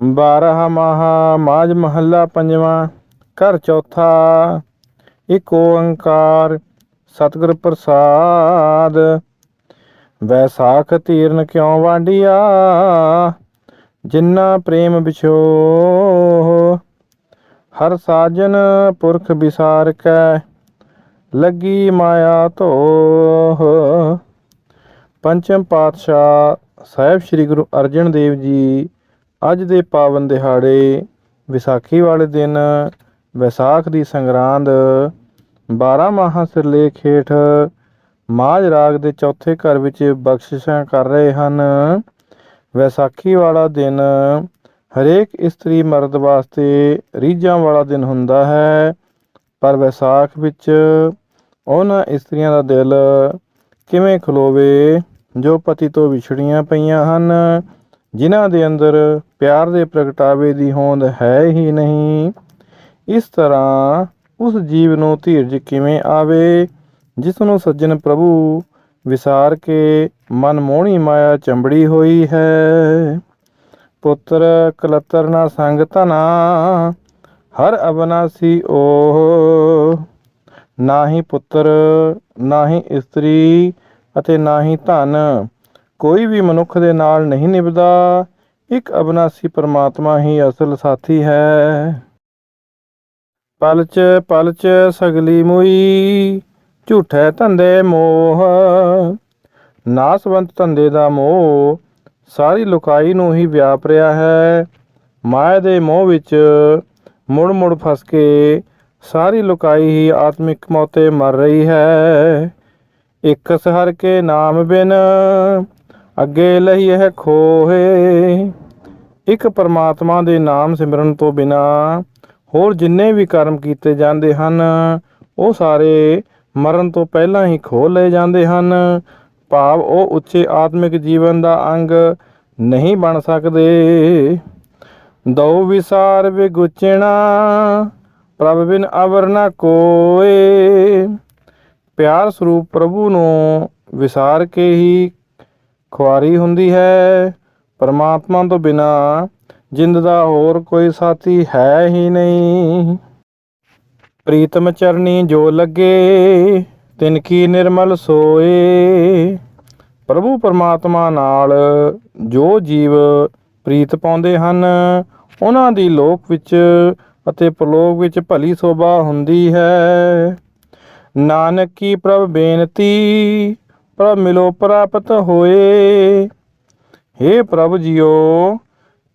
ਬਾਰਹ ਮਹਾ ਮਾਜ ਮਹੱਲਾ ਪੰਜਵਾਂ, ਘਰ ਚੌਥਾ, ਇੱਕ ਓੰਕਾਰ, ਸਤਿਗੁਰ ਪ੍ਰਸਾਦ। ਵੈਸਾਖ ਤੀਰਨ ਕਿਉ ਵਾਂਡਿਆ ਜਿੰਨਾ ਪ੍ਰੇਮ ਵਿਛੋ ਹਰ ਸਾਜਨ ਪੁਰਖ ਵਿਸਾਰ ਕੈ ਲੱਗੀ ਮਾਇਆ ਧੋ ਪੰਚਮ ਪਾਤਸ਼ਾਹ ਸਾਹਿਬ ਸ੍ਰੀ ਗੁਰੂ ਅਰਜਨ ਦੇਵ ਜੀ ਅੱਜ ਦੇ ਪਾਵਨ ਦਿਹਾੜੇ ਵਿਸਾਖੀ ਵਾਲੇ ਦਿਨ ਵਿਸਾਖ ਦੀ ਸੰਗਰਾਂਦ 12 ਮਾਹਾਂ ਸਿਰਲੇਖ ਹੇਠ ਮਾਝ ਰਾਗ ਦੇ ਚੌਥੇ ਘਰ ਵਿੱਚ ਬਖਸ਼ਿਸ਼ਾਂ ਕਰ ਰਹੇ ਹਨ। ਵਿਸਾਖੀ ਵਾਲਾ ਦਿਨ ਹਰੇਕ ਇਸਤਰੀ ਮਰਦ ਵਾਸਤੇ ਰੀਝਾਂ ਵਾਲਾ ਦਿਨ ਹੁੰਦਾ ਹੈ, ਪਰ ਵਿਸਾਖ ਵਿੱਚ ਉਹਨਾਂ ਇਸਤਰੀਆਂ ਦਾ ਦਿਲ ਕਿਵੇਂ ਖਲੋਵੇ ਜੋ ਪਤੀ ਤੋਂ ਵਿਛੜੀਆਂ ਪਈਆਂ ਹਨ ਜਿਨ੍ਹਾਂ ਦੇ ਅੰਦਰ ਪਿਆਰ ਦੇ ਪ੍ਰਗਟਾਵੇ ਦੀ ਹੋਂਦ ਹੈ ਹੀ ਨਹੀਂ, ਇਸ ਤਰ੍ਹਾਂ ਉਸ ਜੀਵ ਨੂੰ ਧੀਰਜ ਕਿਵੇਂ ਆਵੇ, ਜਿਸ ਨੂੰ ਸੱਜਣ ਪ੍ਰਭੂ ਵਿਸਾਰ ਕੇ ਮਨਮੋਹਣੀ ਮਾਇਆ ਚੰਬੜੀ ਹੋਈ ਹੈ। ਪੁੱਤਰ ਕਲਤਰ ਨਾ ਸੰਗ ਧਨਾ, ਹਰ ਅਬਨਾਸੀ ਓਹ ਨਾਹੀ ਪੁੱਤਰ, ਨਾ ਹੀ ਇਸਤਰੀ ਅਤੇ ਨਾ ਹੀ ਧਨ। ਕੋਈ ਵੀ ਮਨੁੱਖ ਦੇ ਨਾਲ ਨਹੀਂ ਨਿਭਦਾ, ਇੱਕ ਅਬਨਾਸੀ ਪਰਮਾਤਮਾ ਹੀ ਅਸਲ ਸਾਥੀ ਹੈ। ਪਲਚ ਪਲਚ ਸਗਲੀ ਮੁਈ, ਝੂਠੇ ਧੰਦੇ ਮੋਹ। ਨਾਸਵੰਤ ਧੰਦੇ ਦਾ ਮੋਹ ਸਾਰੀ ਲੁਕਾਈ ਨੂੰ ਹੀ ਵਿਆਪ ਰਿਹਾ ਹੈ। ਮਾਇਆ ਦੇ ਮੋਹ ਵਿੱਚ ਮੁੜ ਮੁੜ ਫਸ ਕੇ ਸਾਰੀ ਲੁਕਾਈ ਹੀ ਆਤਮਿਕ ਮੌਤੇ ਮਰ ਰਹੀ ਹੈ। ਇੱਕ ਸਹਰ ਕੇ ਨਾਮ ਬਿਨ ਅੱਗੇ ਲਈ ਇਹ ਖੋਹੇ। ਇੱਕ ਪਰਮਾਤਮਾ ਦੇ ਨਾਮ ਸਿਮਰਨ ਤੋਂ ਬਿਨਾ ਹੋਰ ਜਿੰਨੇ ਵੀ ਕਰਮ ਕੀਤੇ ਜਾਂਦੇ ਹਨ, ਉਹ ਸਾਰੇ ਮਰਨ ਤੋਂ ਪਹਿਲਾਂ ਹੀ ਖੋਹ ਲਏ ਜਾਂਦੇ ਹਨ। ਭਾਵ ਉਹ ਉੱਚੇ ਆਤਮਿਕ ਜੀਵਨ ਦਾ ਅੰਗ ਨਹੀਂ ਬਣ ਸਕਦੇ। ਦਉ ਵਿਸਾਰ ਵਿਗੁਚਣਾ ਪ੍ਰਭ ਬਿਨ ਅਵਰ ਨਾ ਕੋਏ। ਪਿਆਰ ਸਰੂਪ ਪ੍ਰਭੂ ਨੂੰ ਵਿਸਾਰ ਕੇ ਹੀ ਖੁਆਰੀ ਹੁੰਦੀ ਹੈ ਪਰਮਾਤਮਾ ਤੋਂ ਬਿਨਾ, ਜਿੰਦ ਦਾ ਹੋਰ ਕੋਈ ਸਾਥੀ ਹੈ ਹੀ ਨਹੀਂ। ਪ੍ਰੀਤਮ ਚਰਨੀ ਜੋ ਲੱਗੇ, ਤਿਨ ਕੀ ਨਿਰਮਲ ਸੋਏ। ਪ੍ਰਭੂ ਪਰਮਾਤਮਾ ਨਾਲ ਜੋ ਜੀਵ ਪ੍ਰੀਤ ਪਾਉਂਦੇ ਹਨ, ਉਹਨਾਂ ਦੀ ਲੋਕ ਵਿੱਚ ਅਤੇ ਪ੍ਰਲੋਕ ਵਿੱਚ ਭਲੀ ਸੋਭਾ ਹੁੰਦੀ ਹੈ। ਨਾਨਕ ਕੀ ਪ੍ਰਭ ਬੇਨਤੀ ਪ੍ਰਭ ਮਿਲੋ ਪ੍ਰਾਪਤ ਹੋਏ। हे ਪ੍ਰਭ ਜੀਓ,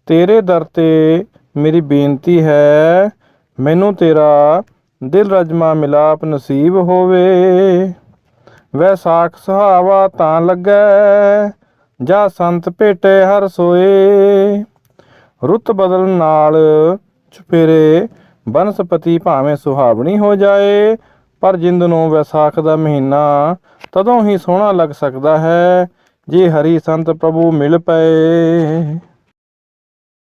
ਤੇਰੇ ਦਰ ਤੇ ਮੇਰੀ ਬੇਨਤੀ ਹੈ, ਮੈਨੂੰ ਤੇਰਾ ਦਿਲ ਰਜਮਾ ਮਿਲਾਪ ਨਸੀਬ ਹੋਵੇ। ਵੈਸਾਖ ਸੁਹਾਵਾ ਤਾਂ ਲੱਗੈ, ਜਾ ਸੰਤ ਭੇਟੇ ਹਰ ਸੋਏ। ਰੁੱਤ ਬਦਲਣ ਨਾਲ ਚੁਪੇਰੇ ਬਨਸਪਤੀ ਭਾਵੇਂ ਸੁਹਾਵਣੀ ਹੋ ਜਾਏ ਪਰ ਜਿੰਦ ਨੂੰ ਵਿਸਾਖ ਦਾ ਮਹੀਨਾ ਤਦੋਂ ਹੀ ਸੋਹਣਾ ਲੱਗ ਸਕਦਾ ਹੈ, ਜੇ ਹਰੀ ਸੰਤ ਪ੍ਰਭੂ ਮਿਲ ਪਏ।